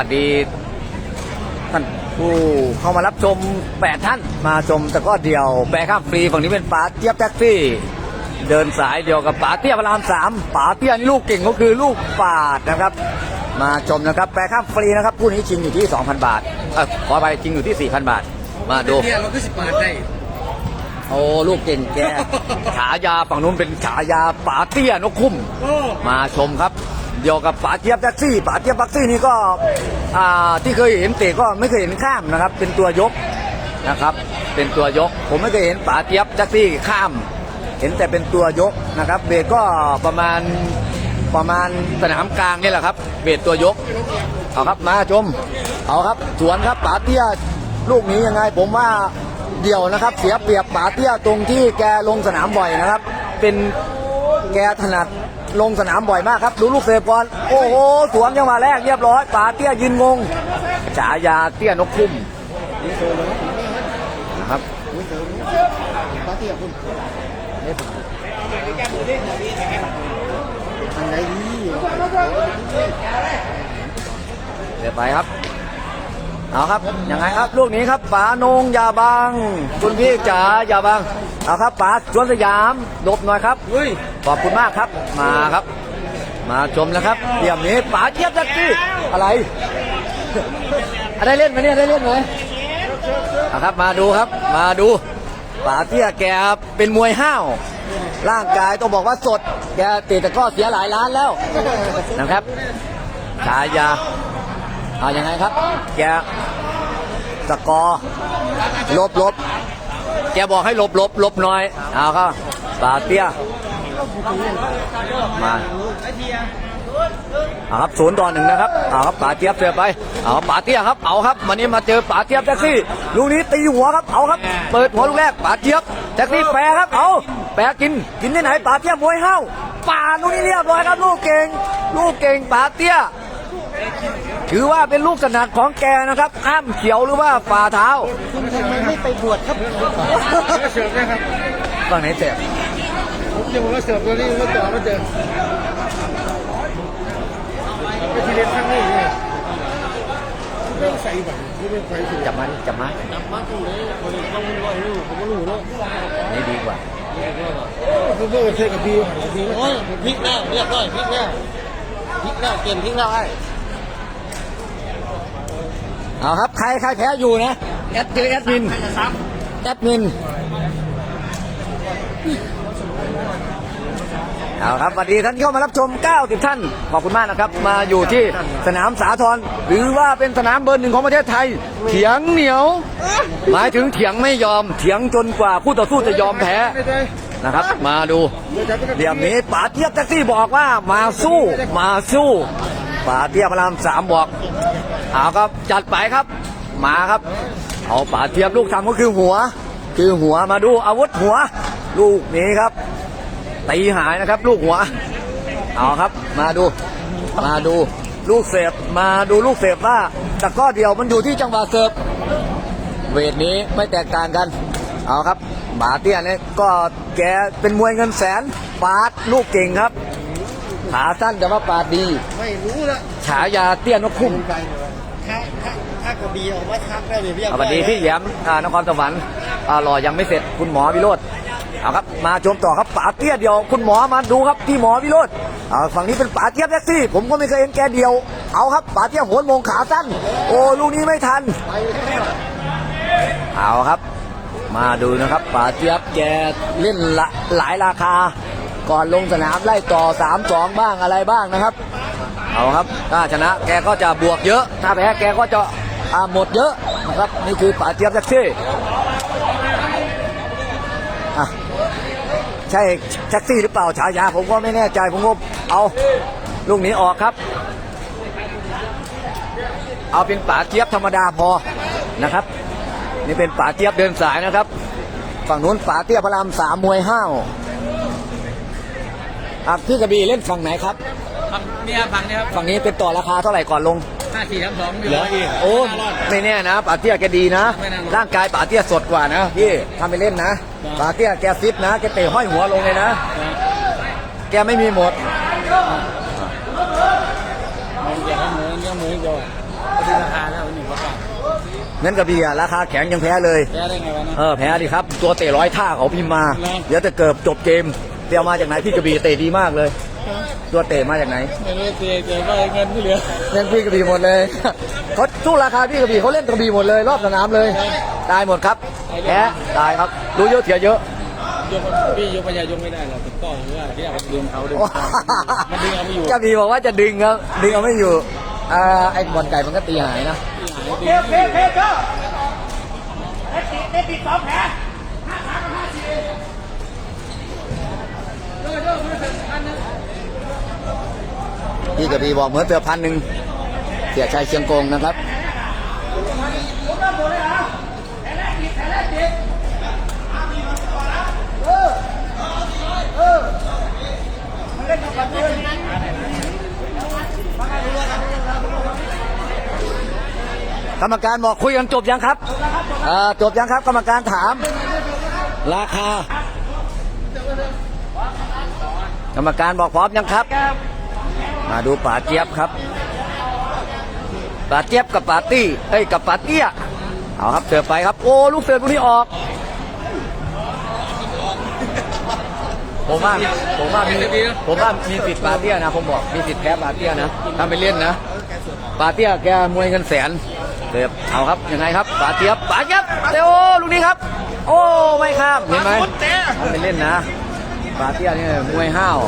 สวัสดีท่านผู้เข้ามารับชมแปดท่านมาชมแต่ก็เดียวแปรข้ามฟรีฝั่งนี้เป็นป๋าเจี๊ยบแท็กซี่ เดินสายเดียวกับป๋าเตี้ยพระรามสามป๋าเตี้ยนี่ลูกเก่งก็คือลูกปาดนะครับ มาชมนะครับ แปรข้ามฟรีนะครับคู่นี้ชิงอยู่ที่ 2,000 บาทเออขอไปชิงอยู่ที่ 4,000 บาท มาดูเนี่ยเราก็สิบบาทได้โอ้ลูกเก่งแกฉายาฝั่งนู้นเป็นฉายาป๋าเตี้ยนกคุ้มโอ้มาชมครับ เดียวกับป๋าเจี๊ยบแท็กซี่ป๋าเจี๊ยบแท็กซี่นี่ก็ที่เคยเห็นเตะก็ไม่เคยเห็นข้ามนะครับ เป็นตัวยกนะครับ เป็นตัวยก ผมไม่เคยเห็นป๋าเจี๊ยบแท็กซี่ข้าม เห็นแต่เป็นตัวยกนะครับเบรกก็ประมาณประมาณสนามกลางนี่แหละครับ เบรตัวยกเอาครับมาชมเอาครับสวนครับป๋าเตี้ยลูกนี้ยังไง ผมว่าเดี่ยวนะครับ เสียเปรียบป๋าเตี้ยตรงที่แกลงสนามบ่อยนะครับ เป็นแกถนัด ลงสนามบ่อยมากครับ ดูลูกเซฟก่อน โอ้โห สวนจังหวะแรกเรียบร้อยป๋าเตี้ยยืนงงฉายาเตี้ยนกคุ้มนะครับป้าเตี้ยคุณอันไหนดีเดี๋ยวไปครับเอาครับยังไงครับ ลูกนี้ครับป๋านงอยาบังคุณพี่จ๋าอย่าบัง เอาครับป๋าสวนสยามหลบหน่อยครับเฮ้ยขอบคุณมากครับมาครับ มาชมนะครับเดี่ยมนี้ป๋าเจี๊ยบจักรีอะไรอะได้เล่นไหมเนี่ยได้เล่นไหมเอาครับมาดูครับ มาดูป๋าเตี้ยแกเป็นมวยห้าวร่างกายต้องบอกว่าสด แกตะตะก้อเสียหลายล้านแล้วนะครับฉายาเอาอยังไงครับ แกสกอร์ลบลบ แกบอกให้หลบหลบหลบหน่อย เอาครับปาเตี้ย มาเอาครับศูนย์ต่อหนึ่งนะครับเอาครับป๋าเจี๊ยบเสือไปเอาป๋าเตี้ยครับเอาครับวันนี้มาเจอป๋าเจี๊ยบแท็กซี่ลูกนี้ตีหัวครับเอาครับ เปิดหัวลูกแรกป๋าเจี๊ยบแท็กซี่แปรครับเอาแปรกินกินที่ไหนป๋าเตี้ยมวยเห้าป่าลูกนี้เรียบร้อยครับลูกเก่ง ลูกเก่งป๋าเตี้ย ถือว่าเป็นลูกถนัดของแกนะครับข้ามเขียวหรือว่าฝ่าเท้าคุณทำไมไม่ไปบวชครับเสิร์ฟนะครับฝั่งไหนเตะผมจะบอกว่าเสิร์ฟตัวนี้มาต่อมาเจอไปที่เรียนข้างนี้เนี่ยไม่ใส่บัตรไม่เป็นไฟสุดจับมันจับมันจับมาตรงนี้คนต้องรู้ว่ารู้ผมก็รู้เนาะนี่ดีกว่าคือเมื่อเทกับพี่กับพี่โอ้ยพลิกแล้วเรียบร้อยพลิกแล้วพลิกแล้วเกมพลิกแล้วไอ้ เอาครับ ใครใครแพ้อยู่นะแอดเจอแอดมินแอดมินเอาครับสวัสดีท่านที่เข้ามารับชม 90 ท่าน ขอบคุณมากนะครับ มาอยู่ที่สนามสาทรหรือว่าเป็นสนามเบอร์หนึ่งของประเทศไทย เถียงเหนียว หมายถึงเถียงไม่ยอม เถียงจนกว่าคู่ต่อสู้จะยอมแพ้ไม่ได้นะครับ มาดูเดี๋ยวนี้ป๋าเทียบแท็กซี่บอกว่ามาสู้ มาสู้ป๋าเทียบพระรามสามบอก เอาครับจัดไปครับ มาครับ เอาป๋าเทียบลูกทำก็คือหัว คือหัวมาดูอาวุธหัว ลูกนี้ครับตีหายนะครับ ลูกหัว เอาครับมาดู มาดูลูกเสพมาดูลูกเสพว่าตะกร้อเดียวมันอยู่ที่จังหวะเสิร์ฟเวทนี้ไม่แตกต่างกัน เอาครับบาเตี้ยเนี่ยก็แกเป็นมวยเงินแสนปาดลูกเก่งครับขาสั้นแต่ว่าปาดดี ไม่รู้ละฉายาเตี้ยนกคุ้มไป ถ้าถ้าถ้ากระบี่ออกมาทักได้เลยเรียบสวัสดีพี่แหยมอ่านครสวรรค์อ่ารอยังไม่เสร็จคุณหมอวิโรธเอาครับมาชมต่อครับป๋าเตี้ยเดียว คุณหมอมาดูครับที่หมอวิโรธเอาฝั่งนี้เป็นป๋าเตี้ยแท็กซี่ ผมก็ไม่เคยเห็นแกเดียว เอาครับป๋าเตี้ยโหนมงขาสั้น โอ้ลูกนี้ไม่ทัน เอาครับ มาดูนะครับป๋าเจี๊ยบแกเล่นละหลายราคา ก่อนลงสนามไล่ต่อ3 2บ้างอะไรบ้างนะครับ เอาครับ ถ้าชนะแกก็จะบวกเยอะ ถ้าแพ้แกก็จะหมดเยอะนะครับ นี่คือป๋าเจี๊ยบแท็กซี่ใช่แท็กซี่หรือเปล่าฉายาผมก็ไม่แน่ใจ ผมก็เอาลูกนี้ออกครับ เอาเป็นป๋าเจี๊ยบธรรมดาพอนะครับ นี่เป็นป๋าเจี๊ยบเดินสายนะครับ ฝั่งนู้นป๋าเตี้ยพระรามสามมวยห้าว อะพี่กระบี่เล่นฝั่งไหนครับเนี่ยฟังเนี่ยครับฝั่งนี้เป็นต่อราคาเท่าไหร่ก่อนลง ห้าสี่ครับสองอยู่เหรร้ออยเองโอ้ไม่แน่นะป๋าเตี้ยแกดีนะ ไม่แน่นอนร่างกายป๋าเตี้ยสดกว่านะพี่ทำไปเล่นนะป๋าเตี้ยแกฟิตนะแกเตะห้อยหัวลงเลยนะ แกไม่มีหมดมันจะให้หมูเนี่ยหมูเดียวดูราคาแล้วหนึ่งประกาศเงินกระบี่อะราคาแข็งยังแพ้เลย แพ้ได้ไงวะนะ เออแพ้ดิครับ ตัวเตะร้อยท่าเขาพิมพ์มาเหรอเดี๋ยวจะเกิดจบเกม เตียวมาจากไหนพี่กระบี่เตะดีมากเลย ตัวเตะมาจากไหนไม่รู้เจเจก็เงินไม่เหลือเล่นพี่กระบี่หมดเลยเขาสู้ราคาพี่กระบี่เขาเล่นกระบี่หมดเลยรอบสนามเลยตายหมดครับแพ้ตายครับรู้เยอะเสียเยอะยกพี่ยกปัญญายกไม่ได้หรอกติดต่อหรือว่าที่อยากดึงเขาดึงมันดึงเอาไม่อยู่กระบี่บอกว่าจะดึงครับดึงเอาไม่อยู่อ่าไอ้บอลไก่มันก็ตีหายนะที่หายดึงไม่อยู่ พี่กระบี่บอกเหมือนเตือพันหนึ่งเสียชัยเชียงกงนะครับกรรมการบอกคุยกันจบยังครับอ่อจบยังครับกรรมการถาม ราคา กรรมการบอกพร้อมยังครับ มาดูป่าเจี๊ยบครับป่าเจี๊ยบกับป่าตี้เอ้ยกับป่าเตี้ยเอาครับเสิร์ฟไปครับ โอ้ลูกเสิร์ฟลูกนี้ออกผมว่าผมว่ามีผมว่ามีสิทธิ์ปาเตี้ยนะผมบอกมีสิทธิ์แพ้ปาเตี้ยนะถ้าไปเล่นนะปาเตี้ยแกมวยเงินแสนเสิร์ฟเอาครับยังไงครับปาเตี้ยบปาเจี๊ยบเตโอลูกนี้ครับ โอ้ไม่ข้ามเห็นไหมถ้าไปเล่นนะ ปาเตี้ยนี่มวยห้าว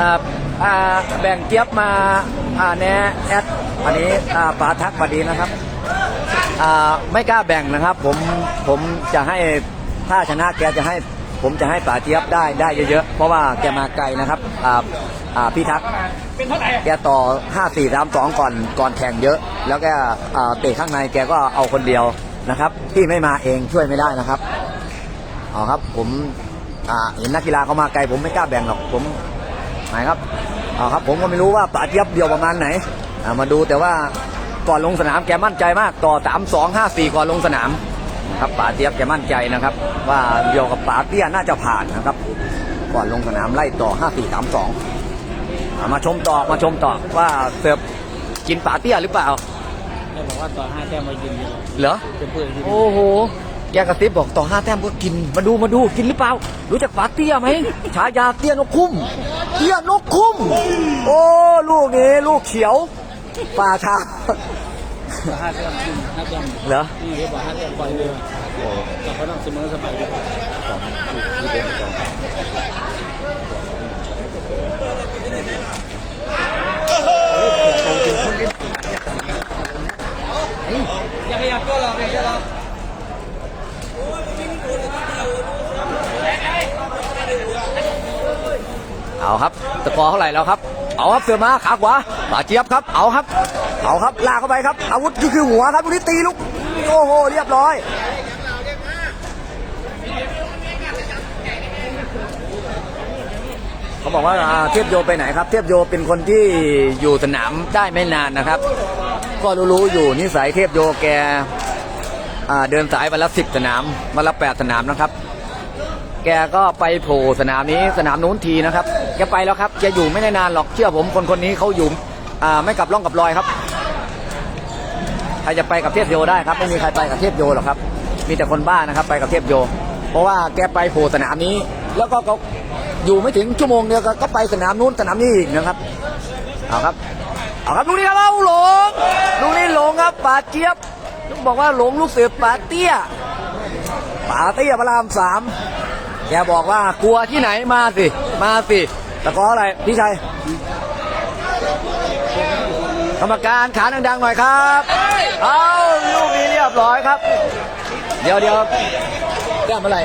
อ่าอ่าแบ่งเจี๊ยบมาอ่าแนะแอดอันนี้อ่าป๋าทักพอดีนะครับอ่าไม่กล้าแบ่งนะครับ ผมผมจะให้ถ้าชนะแกจะให้ผมจะให้ป๋าเจี๊ยบได้ได้เยอะๆ เพราะว่าแกมาไกลนะครับอ่าอ่าพี่ทักแกต่อ 5 4 3 2 ก่อนก่อนแข่งเยอะ แล้วแกอ่าเตะข้างในแกก็เอาคนเดียวนะครับ ที่ไม่มาเองช่วยไม่ได้นะครับเอาครับผม เห็นนักกีฬาเขามาไกลผมไม่กล้าแบ่งหรอกผมไหนครับเอาครับ ผมก็ไม่รู้ว่าป๋าเจี๊ยบเดียวประมาณไหนอ่ามาดูแต่ว่าก่อนลงสนามแกมั่นใจมากต่อ 3 2 5 4 ก่อนลงสนามครับป๋าเจี๊ยบแกมั่นใจนะครับ ว่าเดียวกับป๋าเตี้ยน่าจะผ่านนะครับ ก่อนลงสนามไล่ต่อ 5 4 3 2อ่ามาชมต่อมาชมต่อว่าเสิร์ฟกินป๋าเตี้ยหรือเปล่าแกบอกว่าต่อห้าแต้มมายินดีเหรอเป็นเพื่อนที่โอ้โห แกกระซิบบอกต่อห้าแต้มก็กิน มาดูมาดูกินหรือเปล่า รู้จักป๋าเตี้ยไหมฉายาเตี้ยนกคุ้ม เตี้ยนกคุ้ม โอ้ลูกนี้ลูกเขียวป่าชาต่อห้าแต้มจริงห้าแต้มเหรอนี่เขาบอกห้าแต้มปล่อยเลยแต่เขาต้องเสมอสบายดีกว่าอย่าขยับตัวหรอกอย่าขยับ เอาครับตะกอเท่าไหร่แล้วครับ เอาครับเสือมาขาขวาป่าเจี๊ยบครับ เอาครับ เอาครับลากเข้าไปครับ อาวุธคือคือหัวครับลูกนี้ตีลูกโอ้โหเรียบร้อยเขาบอกว่าอ่าเทพโยไปไหนครับ เทพโยเป็นคนที่อยู่สนามได้ไม่นานนะครับ ก็รู้ๆอยู่นิสัยเทพโยแก่เดินสายวันละสิบสนามวันละแปดสนามนะครับ แกก็ไปโผล่สนามนี้สนามนู้นทีนะครับ แกไปแล้วครับแกอยู่ไม่ได้นานหรอกเชื่อผมคนคนนี้เขาอยู่ไม่กลับร่องกับรอยครับใครจะไปกับเทพโยได้ครับไม่มีใครไปกับเทพโยหรอกครับ มีแต่คนบ้านะครับไปกับเทพโย เพราะว่าแกไปโผล่สนามนี้ แล้วก็เขาอยู่ไม่ถึงชั่วโมงเดียวก็ก็ไปสนามนู้นสนามนี้อีกนะครับเอาครับเอาครับลูกนี้ครับเอาหลงลูกนี้หลงครับป่าเจี๊ยบต้องบอกว่าหลงลูกเสือป่าเตี้ยป่าเตี้ยพระรามสามแกบอกว่ากลัวที่ไหนมาสิมาสิ ตะกออะไรพี่ชัยกรรมการขาดังๆหน่อยครับ เอาลูกนี้เรียบร้อยครับ เดี๋ยวเดี๋ยวแก้มอะไร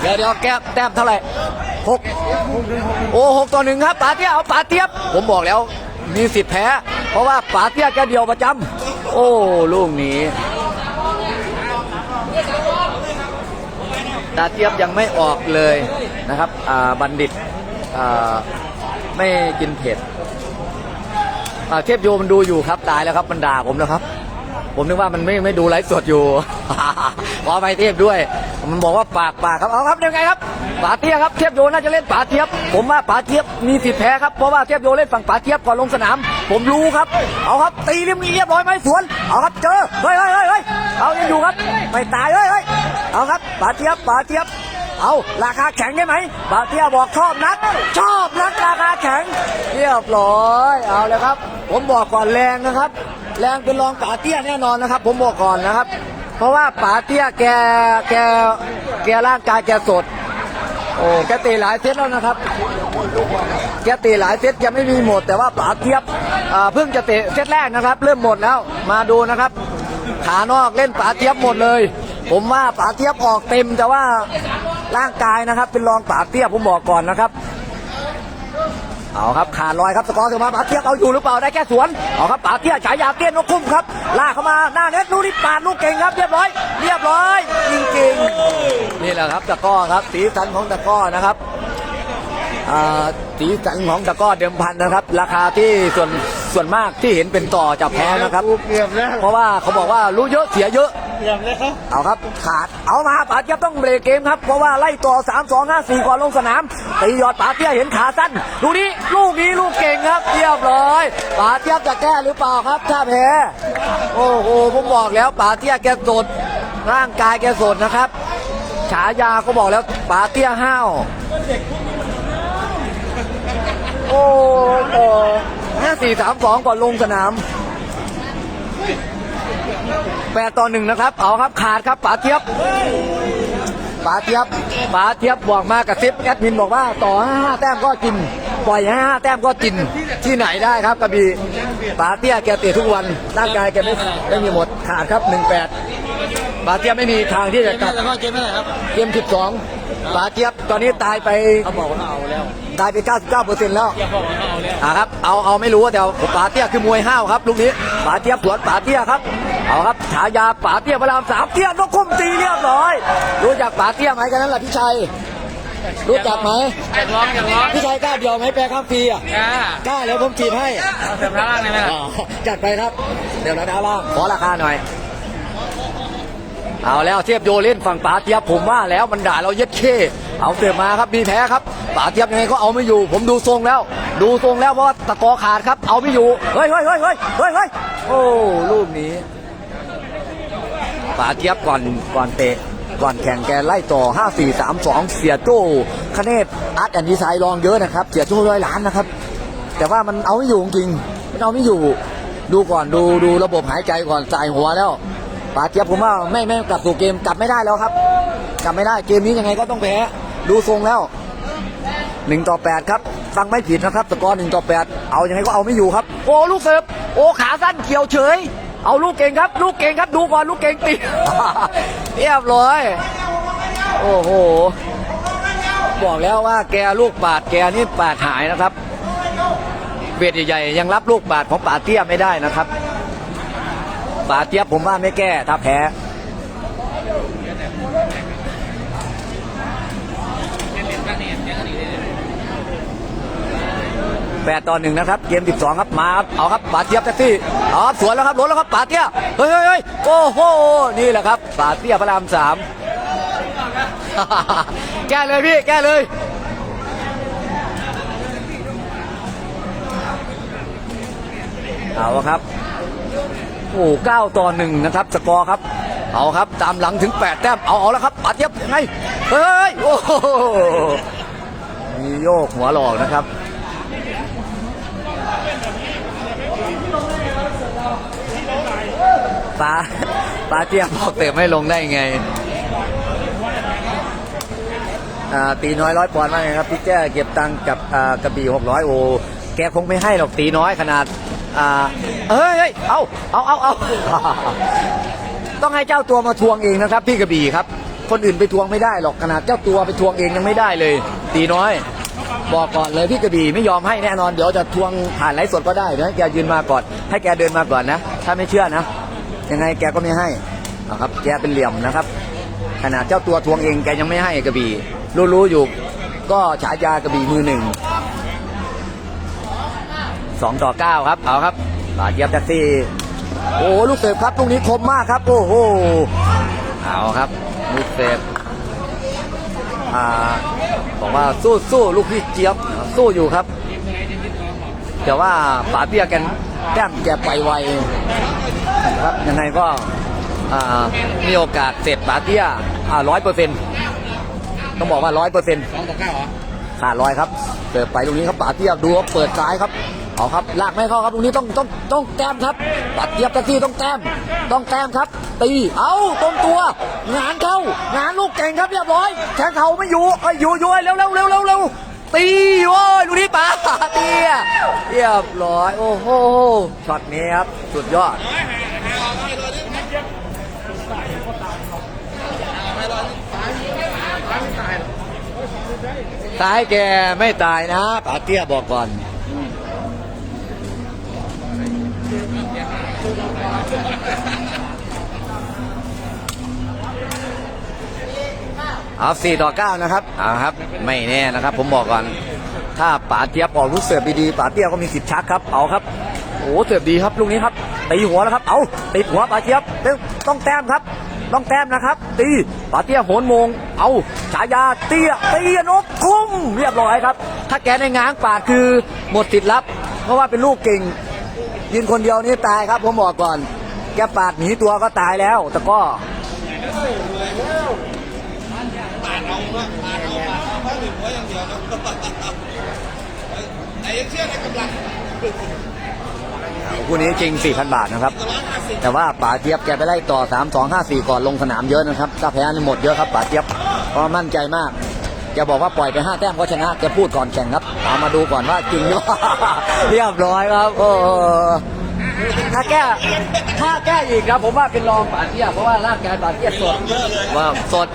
เดี๋ยวเดี๋ยวแก้มแต้มเท่าไหร่หกโอ้หกต่อหนึ่งครับป๋าเตี้ยเอาป๋าเตี้ยบผมบอกแล้วมีสิทธิ์แพ้ เพราะว่าป๋าเตี้ยแกเดียวประจำโอ้ลูกนี้ ตาเทียบยังไม่ออกเลยนะครับบัณฑิตไม่กินเผ็ดอ่าเทพโยมันดูอยู่ครับตายแล้วครับมันด่าผมแล้วครับ ผมนึกว่ามันไม่ไม่ดูไลฟ์สดอยู่ขอไปเทพด้วย มันบอกว่าปากปากครับเอาครับยังไงครับป๋าเทียบครับเทียบโยน่าจะเล่นป๋าเทียบ ผมว่าป๋าเทียบมีสิทธิ์แพ้ครับเพราะว่าเทียบโยเล่นฝั่งป๋าเทียบก่อนลงสนาม ผมรู้ครับ เอาครับตีเรียบเรียบร้อยไหมสวนเอาครับเจอเฮ้ยเฮ้ยเฮ้ยเฮ้ยเอายังอยู่ครับไม่ตายเฮ้ยเฮ้ย เอาครับป๋าเทียบป๋าเทียบ เอาราคาแข็งได้ไหมบาเตียบอกชอบนัก ชอบนักราคาแข็ง เรียบร้อยเอาเลยครับ ผมบอกก่อนแรงนะครับ แรงเป็นรองป๋าเตี้ยแน่นอนนะครับ ผมบอกก่อนนะครับ เพราะว่าป๋าเตี้ยแกแกแกร่างกายแกสดโอ้แกตะหลายเซตแล้วนะครับ แกตะหลายเซตยังไม่มีหมด แต่ว่าป๋าเทียบเพิ่งจะเตะเซตแรกนะครับ เริ่มหมดแล้ว มาดูนะครับ ขานอกเล่นป๋าเทียบหมดเลย ผมว่าป๋าเทียบออกเต็มแต่ว่าร่างกายนะครับ เป็นรองป๋าเทียบผมบอกก่อนนะครับ เอาครับขาดลอยครับสกอร์ถึงมาป๋าเทียบเอาอยู่หรือเปล่าได้แค่สวนเอาครับป๋าเทียบฉายาเตี้ยนนกคุ้มครับลากเข้ามาหน้าเน็ตลูกนี้ปาดลูกเก่งครับเรียบร้อย เรียบร้อยจริงๆนี่แหละครับตะกร้อครับสีสันของตะกร้อนะครับอ่าสีสันของตะกร้อเดิมพันนะครับ ราคาที่ส่วนส่วนมากที่เห็นเป็นต่อจะแพ้นะครับเกือบแล้วเพราะว่าเขาบอกว่ารู้เยอะเสียเยอะ เกือบแล้วเอาครับขาดเอามาปาเจี๊ยบต้องเบรกเกมครับ เพราะว่าไล่ต่อ 3 2 5 4 ก่อนลงสนาม ตียอดป๋าเตี้ยเห็นขาสั้น ดูนี้ลูกนี้ลูกเก่งครับเรียบร้อยป๋าเจี๊ยบจะแก้หรือเปล่าครับถ้าแพ้โอ้โหผมบอกแล้วป๋าเตี้ยแกสดร่างกายแกสดนะครับ ฉายาเขาบอกแล้วป๋าเตี้ยห้าวโอ้โหห้าสี่สามสองก่อนลงสนาม แปดต่อหนึ่งนะครับ เอาครับขาดครับป๋าเทียบป๋าเทียบป๋าเทียบบอกมากับซิปแอดมินบอกว่าต่อห้าแต้มก็กิน ปล่อยห้าแต้มก็กินที่ไหนได้ครับกระบี่ป๋าเตี้ยแกเตะทุกวันร่างกายแกไม่ไม่มีหมดขาดครับหนึ่งแปดป๋าเทียบไม่มีทางที่จะกลับแล้วก็เกมเมื่อไหร่ครับเกมสิบสองป๋าเทียบตอนนี้ตายไปเขาบอกว่าเขาเอาแล้ว ตายไป 99เปอร์เซ็นต์แล้วเกียร์บอกว่าเขาเอาแล้วอ่าครับ เอาเอาไม่รู้แต่ป๋าเตี้ยคือมวยห้าวครับลูกนี้ป๋าเตี้ยสวนป๋าเตี้ยครับ เอาครับฉายาป๋าเตี้ยพระรามสามเตี้ยนกคุ้มตีเรียบร้อย รู้จักป๋าเตี้ยไหมกันนั้นแหละพี่ชัยรู้จักไหมอยากร้องอยากร้องพี่ชัยกล้าเดียวไหมแปลข้ามฟรีอะกล้ากล้าแล้วผมจีบให้เอาเสริมพลังเลยไหมล่ะอ๋อจัดไปครับ เดี๋ยวนะดาวล่างขอราคาหน่อย เอาแล้วเทียบโยเล่นฝั่งป๋าเทียบผมว่าแล้วมันด่าเราเย็ดเข้เอาเสียมาครับมีแพ้ครับป๋าเทียบยังไงก็เอาไม่อยู่ ผมดูทรงแล้ว ดูทรงแล้วเพราะว่าตะกอขาดครับ เอาไม่อยู่เฮ้ยเฮ้ยเฮ้ยเฮ้ยเฮ้ยเฮ้ยโอ้ลูกนี้ป๋าเทียบก่อนก่อนเตะก่อนแข่งแกไล่ต่อ 5 4 3 2 เสียโจ้คเนศอาร์ตแอนดีไซน์ลองเยอะนะครับ เสียโจ้ร้อยล้านนะครับ แต่ว่ามันเอาไม่อยู่จริงมันเอาไม่อยู่ ดูก่อนดูดูระบบหายใจก่อนใส่หัวแล้ว ป๋าเจี๊ยบผมว่าไม่ไม่กลับสู่เกมกลับไม่ได้แล้วครับ กลับไม่ได้เกมนี้ยังไงก็ต้องแพ้ดูทรงแล้วหนึ่งต่อแปดครับฟังไม่ผิดนะครับสกอร์หนึ่งต่อแปดเอายังไงก็เอาไม่อยู่ครับโอ้ลูกเสิร์ฟโอ้ขาสั้นเขียวเฉย เอาลูกเก่งครับ ลูกเก่งครับดูก่อนลูกเก่งตีเรียบร้อยโอ้โหบอกแล้วว่าแกลูกปาดแกนี่ปาดหายนะครับเวทใหญ่ๆยังรับลูกบาดของป่าเตี้ยไม่ได้นะครับ ป่าเตี้ยบผมว่าไม่แก้ถ้าแพ้แปดต่อหนึ่งนะครับ เกม12ครับ มาครับ เอาครับป่าเตี้ยบแท็กซี่เอาครับสวนแล้วครับล้นแล้วครับป่าเตี้ยเฮ้ยเฮ้ยเฮ้ยโอ้โห นี่แหละครับป่าเตี้ยพระรามสามแก้เลยพี่ แก้เลยเอาครับ โอ้เก้าต่อหนึ่งนะครับสกอร์ครับ เอาครับตามหลังถึงแปดแต้มเอาเอาแล้วครับปัดเย็บยังไงเฮ้ยโอ้โหมีโยกหัวหลอกนะครับปลาปลาเตี้ยบอกเตะไม่ลงได้ไงอ่าตีน้อยร้อยปอนด์มากเลยครับพี่แจ้เก็บตังกับอ่ากระบี่หกร้อยโอแกคงไม่ให้หรอกตีน้อยขนาด อ่าเฮ้ยเฮ้ยเอาเอาเอาเอาต้องให้เจ้าตัวมาทวงเองนะครับ พี่กระบี่ครับ คนอื่นไปทวงไม่ได้หรอกขนาดเจ้าตัวไปทวงเองยังไม่ได้เลย ตีน้อย บอกก่อนเลยพี่กระบี่ไม่ยอมให้แน่นอนเดี๋ยวจะทวงผ่านไลฟ์สดก็ได้เดี๋ยวให้แกยืนมาก่อน ให้แกเดินมาก่อนนะ ถ้าไม่เชื่อนะ ยังไงแกก็ไม่ให้เอาครับแกเป็นเหลี่ยมนะครับขนาดเจ้าตัวทวงเองแกยังไม่ให้กระบี่รู้ๆอยู่ก็ฉายากระบี่มือหนึ่ง สองต่อเก้าครับ เอาครับบาดเย็บแท็กซี่ โอ้โหลูกเสิร์ฟครับลูกนี้คมมากครับ โอ้โห เอาครับ ลูกเสิร์ฟอ่าบอกว่าสู้สู้ลูกพี่เจี๊ยบสู้อยู่ครับ แต่ว่าป๋าเตี้ยแกันแต้มแกไปไวครับยังไงก็อ่ามีโอกาสเสร็จป๋าเตี้ยร้อยเปอร์เซ็นต์ต้องบอกว่าร้อยเปอร์เซ็นต์สองต่อเก้าเหรอขาดลอยครับเสิร์ฟไปตรงนี้ครับป๋าเทียบดูครับเปิดซ้ายครับ เอาครับลากไม่เข้าครับตรงนี้ต้องต้องต้องแต้มครับป๋าเทียบตะที่ต้องแต้มต้องแต้มครับ ตีเอาตรงตัวงานเข้างานลูกเก่งครับเรียบร้อยแทงเขาไม่อยู่เอ้ยอยู่อยู่เร็วเร็วเร็วเร็วเร็วตีโอ้ยลูกนี้ป๋าเตียเรียบร้อยโอ้โหช็อตนี้ครับสุดยอดตายแกไม่ตายนะป๋าเตี้ยบอกก่อน เอาสี่ต่อเก้านะครับเอาครับ ไม่แน่นะครับ ผมบอกก่อน ถ้าป๋าเจี๊ยบออกลูกเสิร์ฟดีๆป๋าเตี้ยก็มีสิทธิ์ชักครับ เอาครับ โอ้เสิร์ฟดีครับลูกนี้ครับ ตีหัวแล้วครับ เอาติดหัวป๋าเจี๊ยบต้องแต้มครับ ต้องแต้มนะครับ ตีป๋าเตี้ยโหนมง เอาฉายาเตี้ยเตี้ยนกคุ้มเรียบร้อยครับ ถ้าแกในง้างปากคือหมดสิทธิ์รับ เพราะว่าเป็นลูกเก่ง ยืนคนเดียวนี่ตายครับผมบอกก่อน แกปาดหนีตัวก็ตายแล้ว แต่ก็คู่นี้จริง 4,000 บาทนะครับ แต่ว่าป๋าเจี๊ยบแกไปไล่ต่อ 3 2 5 4 ก่อนลงสนามเยอะนะครับ ถ้าแพ้นี่หมดเยอะครับป๋าเจี๊ยบเพราะมั่นใจมาก แกบอกว่าปล่อยไป5แต้มก็ชนะแกพูดก่อนแข่งครับเอามาดูก่อนว่าจริงหรือเปล่าเรียบร้อยครับโอ้โหถ้าแก้ถ้าแก้อีกนะผมว่าเป็นรองป๋าเจี๊ยบเพราะว่าร่างกายป๋าเจี๊ยบสดว่าสด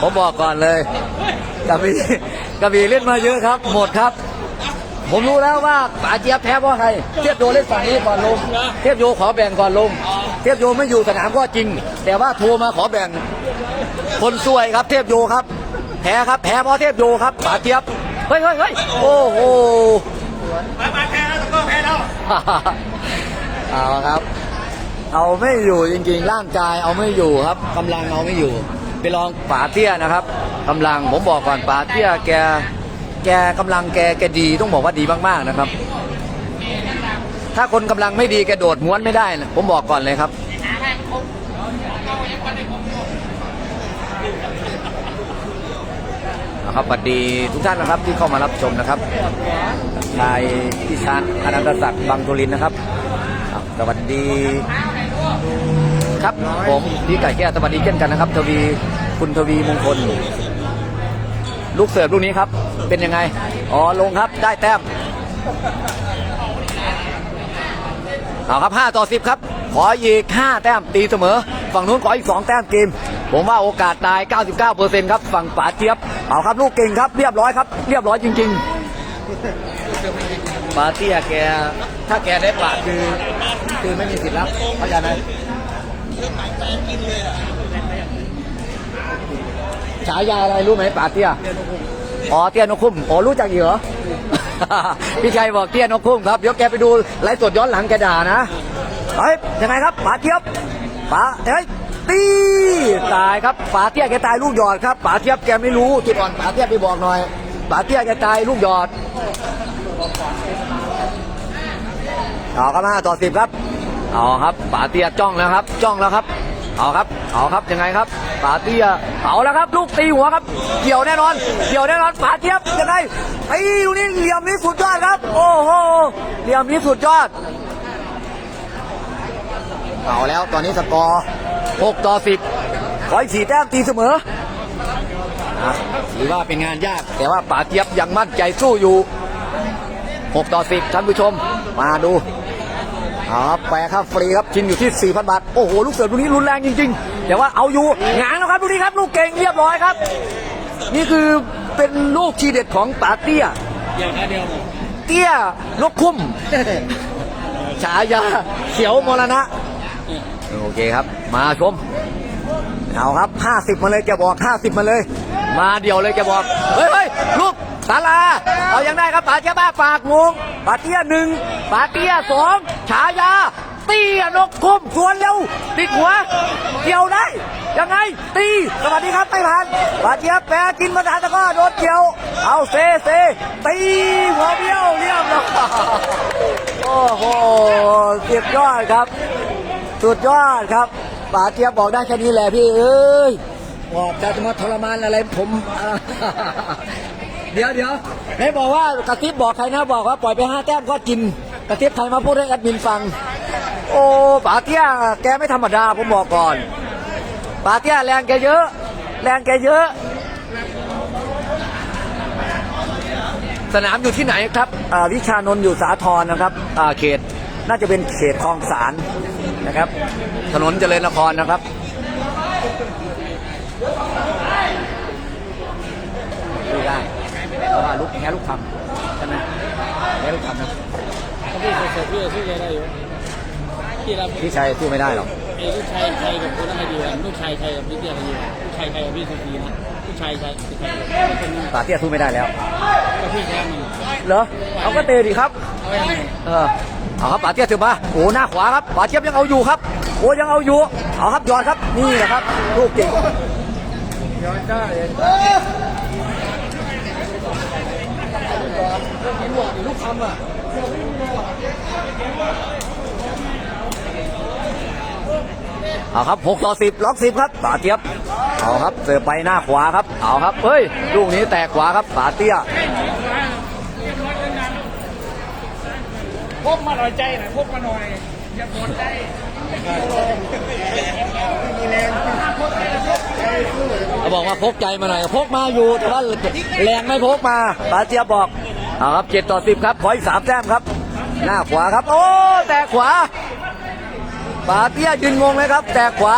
ผมบอกก่อนเลยกระบี่กระบี่เล่นมาเยอะครับ หมดครับ ผมรู้แล้วว่าป๋าเจี๊ยบแพ้เพราะใครเทียบโยเล่นฝั่งนี้ก่อนลง เทียบโยขอแบ่งก่อนลง เทียบโยไม่อยู่สนามก็จริง แต่ว่าโทรมาขอแบ่ง คนซวยครับเทพโยครับ แพ้ครับ แพ้เพราะเทพโยครับป๋าเจี๊ยบ เฮ้ยเฮ้ยเฮ้ยโอ้โหมาแพ้แล้วก็แพ้แล้วเอาครับ เอาไม่อยู่จริงๆ ร่างกายเอาไม่อยู่ครับกำลังเอาไม่อยู่ ไปลองป๋าเตี้ยนะครับกำลังผมบอกก่อนป๋าเตี้ยแก แกกำลังแกแกดีต้องบอกว่าดีมากๆนะครับ ถ้าคนกำลังไม่ดีแกโดดม้วนไม่ได้นะผมบอกก่อนเลยครับ นะ ครับสวัสดีทุกท่านนะครับที่เข้ามารับชมนะครับนายพิชานอนันตศักดิ์บางทุลินนะครับ สวัสดีครับผมพี่ไก่แก้วสวัสดีเช่นกันนะครับ ทวีคุณทวีมงคล ลูกเสิร์ฟลูกนี้ครับ เป็นยังไง อ๋อลงครับได้แต้มเอาครับ 5 ต่อ 10 ครับ ขออีก 5 แต้มตีเสมอ ฝั่งนู้นขออีก 2 แต้มเกม ผมว่าโอกาสตาย 99%ครับฝั่งป๋าเจี๊ยบเอาครับลูกเก่งครับเรียบร้อยครับ เรียบร้อยจริง ๆป๋าเตี้ยแก ถ้าแกได้ปากคือ คือไม่มีสิทธิ์รับเข้าใจไหมฉายาอะไรรู้ไหมป๋าเตี้ยอ๋อเตี้ยนกคุ้มอ๋อรู้จักอีกเหรอพี่ชัยบอกเตี้ยนกคุ้มครับเดี๋ยวแกไปดูไลฟ์สดย้อนหลังแกด่านะเฮ้ยยังไงครับป๋าเทียบป๋าเฮ้ย ตีตายครับป๋าเตี้ยแกตายลูกหยอดครับป๋าเทียบแกไม่รู้จุดอ่อนป๋าเทียบไปบอกหน่อยป๋าเตี้ยแกตายลูกหยอดเอาครับห้าต่อสิบครับเอาครับป๋าเตี้ยจ้องแล้วครับจ้องแล้วครับเอาครับเอาครับยังไงครับป๋าเตี้ยเอาแล้วครับ ลูกตีหัวครับ เกี่ยวแน่นอน เกี่ยวแน่นอนป๋าเทียบยังไงไอ้ลูกนี้เหลี่ยมนี้สุดยอดครับ โอ้โหเหลี่ยมนี้สุดยอดเอาแล้วตอนนี้สกอร์ 6 ต่อ 10 ขออีกสี่แต้มตีเสมออะถือว่าเป็นงานยาก แต่ว่าป๋าเจี๊ยบยังมั่นใจสู้อยู่ 6 ต่อ 10 ท่านผู้ชม มาดูเอาครับแปรค่าฟรีครับชินอยู่ที่ 4,000 บาท โอ้โห ลูกเสือลูกนี้รุนแรงจริงๆแต่ว่าเอาอยู่งานแล้วครับลูกนี้ครับ ลูกเก่งเรียบร้อยครับ นี่คือเป็นลูกทีเด็ดของป๋าเตี้ยเตี้ยนกคุ้มฉายาเขียวมรณะ เคครับ มาชม เอาครับ 50 มาเลยแกบอก 50 มาเลย มาเดี่ยวเลยแกบอก เฮ้ยเฮ้ยลูกสาลาเอายังได้ครับป๋าเจ้าบ้าปากงงป๋าเตี้ยหนึ่งป๋าเตี้ยสองฉายาตีอะนกคุ้มสวนเร็วติดหัวเกี่ยวได้ ยังไง ตีสวัสดีครับไม่ผ่านบาเจ็บแปรกินมาทานตะก้อโดนเกี่ยว เอาเซเซตีหัวเบี้ยวเรียบร้อยโอ้โหเสุดยอดครับ สุดยอดครับป๋าเจี๊ยบบอกได้แค่นี้แหละพี่เอ้ยบอกจะมาทรมานอะไรผม เดี๋ยวเดี๋ยวไหนบอกว่ากระติบบอกใครนะบอกว่าปล่อยไปห้าแต้มก็กิน กระติบใครมาพูดให้แอดมินฟัง โอ้ป๋าเตี้ยแกไม่ธรรมดาผมบอกก่อนป๋าเตี้ยแรงแกเยอะ แรงแกเยอะ สนามอยู่ที่ไหนครับวิชานนท์อยู่สาทรนะครับเขตน่าจะเป็นเขตคลองสาร นะครับ ถนนเจริญนครนะครับดูได้เพราะว่าลูกแพ้ลูกทำใช่ไหมแพ้ลูกทำนะถ้าพี่สดๆพี่จะช่วยได้อยู่พี่รับพี่ชัยสู้ไม่ได้หรอกไอ้ลูกชายชัยกับคนนั้นให้ดีกันลูกชายชัยกับพี่เตี้ยให้ดีกันลูกชายชัยกับพี่สุธีนะลูกชายชัยพี่ชัยกับคนนี้ป่าเตี้ยสู้ไม่ได้แล้วก็พี่แชมป์มันเหรอเอาก็เตะดิครับเอาไว้ยังไงเออ เอาครับปาเตี้ยถือมาโอ้หน้าขวาครับปาเทียบยังเอาอยู่ครับโอ้ยังเอาอยู่เอาครับยอดครับนี่แหละครับลูกเก่งย้อนได้ลูกทำอะเอาครับ6ต่อ10 ล็อก 10 ครับป่าเทียบ เอาครับเสิร์ฟไปหน้าขวาครับ เอาครับเฮ้ย ลูกนี้แตกขวาครับป่าเตี้ย พกมาหน่อยใจหน่อยพกมาหน่อย อย่าปวดใจไม่มีแรงเขาบอกว่าพกใจมาหน่อยพกมาอยู่แต่ว่าแรงไม่พกมาปาเจียบอกเอาครับเจ็ดต่อสิบครับขออีกสามแต้มครับ หน้าขวาครับ โอ้แต่ขวาปาเตี้ยยืนงงเลยครับ แต่ขวา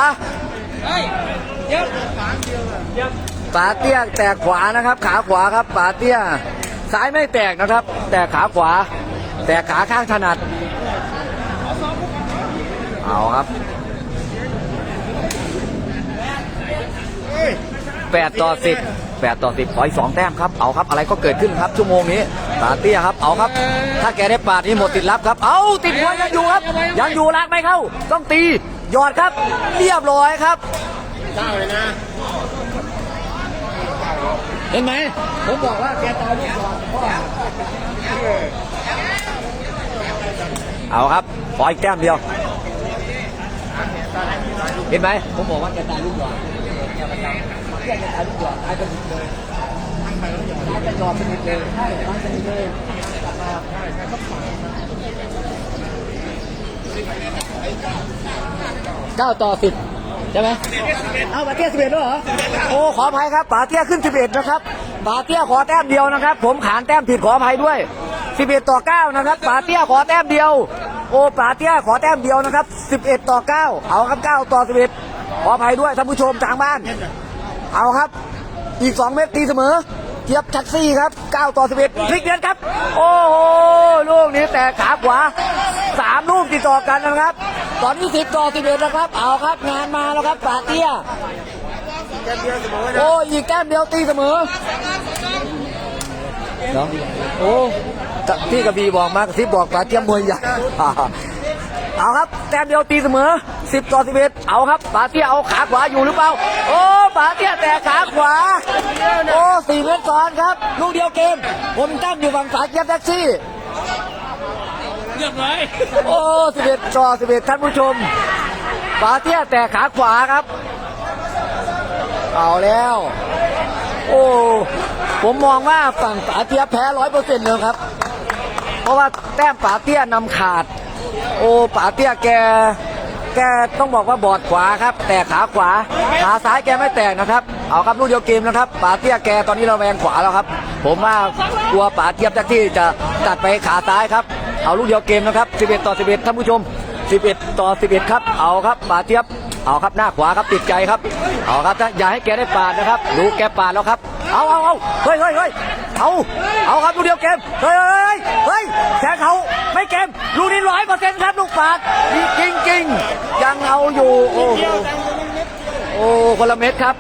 ปาเตี้ยแตกขวานะครับ ขาขวาครับปาเตี้ยซ้ายไม่แตกนะครับ แต่ขาขวา แต่ขาข้างถนัด เอาครับแปดต่อสิบแปดต่อสิบขออีกสองแต้มครับ เอาครับอะไรก็เกิดขึ้นครับชั่วโมงนี้ปาเตี้ยครับ เอาครับ ถ้าแกได้ปาดนี่หมดติดลับครับ เอาติดหัวยังอยู่ครับ ยังอยู่ลากไม่เข้า ต้องตีหยอดครับ เรียบร้อยครับเก้าเลยนะ เห็นไหมผมบอกว่าแกตายลูกก่อน เพราะว่าเอาครับขออีกแต้มเดียวเห็นไหมผมบอกว่าแกตายลูกหยอดแกประจำแกตายลูกหยอดตายเป็นเลยตายเป็นหยอดเป็นเลยใช่ตายเป็นเลยกลับมาเก้าต่อสิบใช่ไหมเอาปาเตี้ยสิบเอ็ดแล้วเหรอ โอ้ขออภัยครับปาเตี้ยขึ้นสิบเอ็ดนะครับปาเตี้ยขอแต้มเดียวนะครับ ผมขานแต้มผิดขออภัยด้วย สิบเอ็ดต่อเก้านะครับปาเตี้ยขอแต้มเดียว โอ้ปาเตี้ยขอแต้มเดียวนะครับสิบเอ็ดต่อเก้าเอาครับเก้าต่อสิบเอ็ดขออภัยด้วยท่านผู้ชมทางบ้าน เอาครับ อีก 2 เมตรตีเสมอ เทียบแท็กซี่ครับ 9 ต่อ 11 พลิกเดียนครับ โอ้โห ลูกนี้แต่ขาขวา 3 ลูกติดต่อกันนะครับ ตอนนี้10ต่อ 11 นะครับ เอาครับ งานมาแล้วครับปาเตี้ยโอ้อีกแต้มเดียวตีเสมอเนาะโอ้ ที่กระบี่บอกมากระซิบบอกปลาเทียมมวยใหญ่เอาครับแต้มเดียวตีเสมอ 10 ต่อ 11 เอาครับปาเตี้ยเอาขาขวาอยู่หรือเปล่า โอ้ปาเตี้ยแต่ขาขวา โอ้สี่เมตรซ้อนครับ ลูกเดียวเกมผมตั้งอยู่ฝั่งสายเกียร์แท็กซี่เรียบร้อยโอ้11ต่อ11 ท่านผู้ชมปาเตี้ยแต่ขาขวาครับ เอาแล้ว โอ้ ผมมองว่าฝั่งป๋าเตี้ยแพ้ร้อยเปอร์เซ็นต์เลยครับ เพราะว่าแต้มป๋าเตี้ยนำขาด โอ้ป๋าเตี้ยแกแกต้องบอกว่าบอดขวาครับ แต่ขาขวาขาซ้ายแกไม่แตกนะครับ เอาครับลูกเดียวเกมนะครับป๋าเตี้ยแกตอนนี้เราแวงขวาแล้วครับ ผมว่ากลัวป๋าเทียบจากที่จะตัดไปขาซ้ายครับ เอาลูกเดียวเกมนะครับ 11 ต่อ 11ท่านผู้ชม 11 ต่อ 11 ครับ เอาครับป๋าเทียบเอาครับหน้าขวาครับติดใจครับ เอาครับอย่าให้แกได้ปาดนะครับดูแกปาดแล้วครับ เอาเอาเอาเฮ้ยเฮ้ยเฮ้ย เอาเอาครับลูกเดียวเกมเฮ้ยเฮ้ยเฮ้ยแข่งเขาไม่เกมลูกนี้ร้อยเปอร์เซ็นต์ครับลูกปาดดีจริงจริงยังเอาอยู่โอ้โหโอ้คนละเม็ดครับ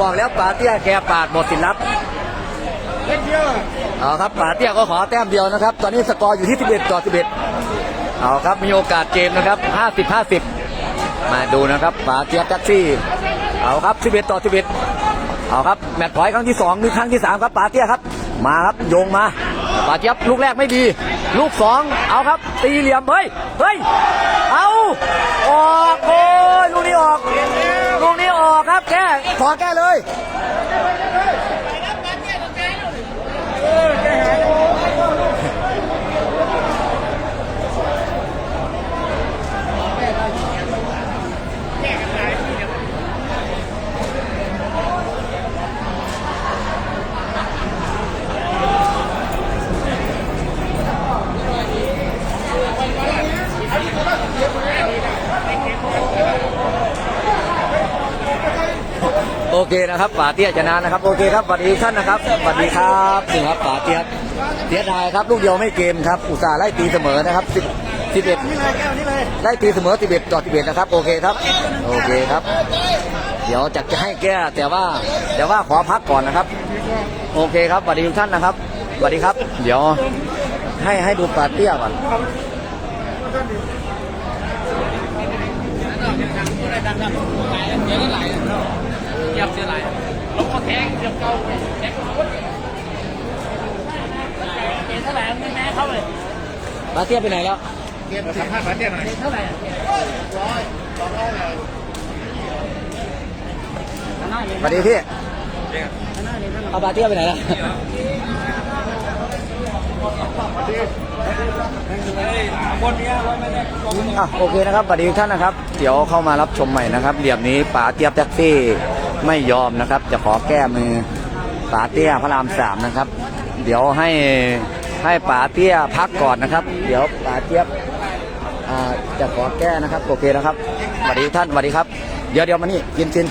บอกแล้วปาเตี้ยแกปาดหมดสินลับเล็กเดียวเอาครับป๋าเตี้ยก็ขอแต้มเดียวนะครับ ตอนนี้สกอร์อยู่ที่ 11 ต่อ 11 เอาครับมีโอกาสเกมนะครับ 50 50 มาดูนะครับป๋าเจี๊ยบแท็กซี่ เอาครับ 11 ต่อ 11 เอาครับแมตช์พอยต์ครั้งที่2หรือครั้งที่ 3 ครับป๋าเตี้ยครับ มาครับโยงมาป๋าเจี๊ยบลูกแรกไม่ดี ลูก 2 เอาครับ ตีเหลี่ยมเฮ้ยเฮ้ยเอาออกโอ้ยลูกนี้ออก ลูกนี้ออกครับแก้ขอแก้เลย นะครับป๋าเตี้ยชนะนะครับโอเคครับสวัสดีท่านนะครับสวัสดีครับนี่ครับป๋าเตี้ยเสียดายครับ ลูกเดียวไม่เกมครับอุตส่าห์ไล่ตีเสมอนะครับสิบสิบเอ็ดไล่ตีเสมอสิบเอ็ดต่อสิบเอ็ดนะครับโอเคครับโอเคครับ เดี๋ยวจะจะให้แก้แต่ว่าแต่ว่าขอพักก่อนนะครับ โอเคครับสวัสดีทุกท่านนะครับสวัสดีครับ เดี๋ยวให้ให้ดูป๋าเตี้ยก่อนเดี๋ยวก็ไหล เยียบเสียไหลลงก็แทงเยียบเก่าแทงเห็นเท่าไหร่ไม่แม่เข้าเลยป๋าเตี้ยไปไหนแล้วเกมสัมภาษณ์มาเตี้ยหน่อยเท่าไหร่หน้าเย็นสวัสดีพี่หน้าเย็นเอาป๋าเตี้ยไปไหนแล้วคนนี้ร้อยไม่ได้อะโอเคนะครับสวัสดีทุกท่านนะครับ เดี๋ยวเข้ามารับชมใหม่นะครับ เหลี่ยมนี้ป๋าเตี้ยบแท็กซี่ ไม่ยอมนะครับ จะขอแก้มือป๋าเตี้ยพระรามสามนะครับ เดี๋ยวให้ให้ป๋าเตี้ยพักก่อนนะครับ เดี๋ยวป๋าเตี้ยจะขอแก้นะครับ โอเคนะครับสวัสดีท่านสวัสดีครับ เดี๋ยวเดี๋ยวมานี่กินกิน